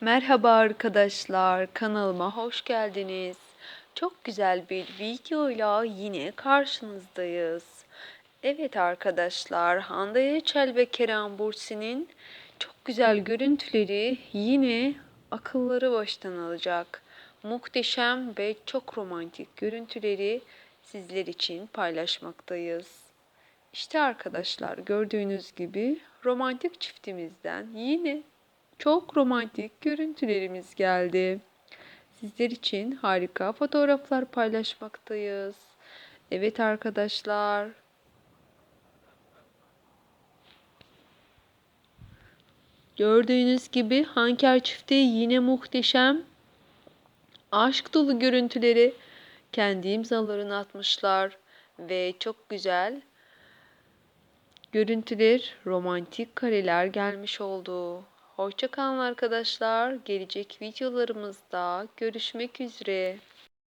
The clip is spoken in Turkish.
Merhaba arkadaşlar, kanalıma hoş geldiniz. Çok güzel bir videoyla yine karşınızdayız. Evet arkadaşlar, Hande Yeçel ve Kerem Bursi'nin çok güzel görüntüleri yine akılları baştan alacak. Muhteşem ve çok romantik görüntüleri sizler için paylaşmaktayız. İşte arkadaşlar gördüğünüz gibi romantik çiftimizden yine çok romantik görüntülerimiz geldi. Sizler için harika fotoğraflar paylaşmaktayız. Evet arkadaşlar. Gördüğünüz gibi Hanker çifti yine muhteşem aşk dolu görüntüleri kendi imzalarını atmışlar ve çok güzel görüntüler, romantik kareler gelmiş oldu. Hoşçakalın arkadaşlar. Gelecek videolarımızda görüşmek üzere.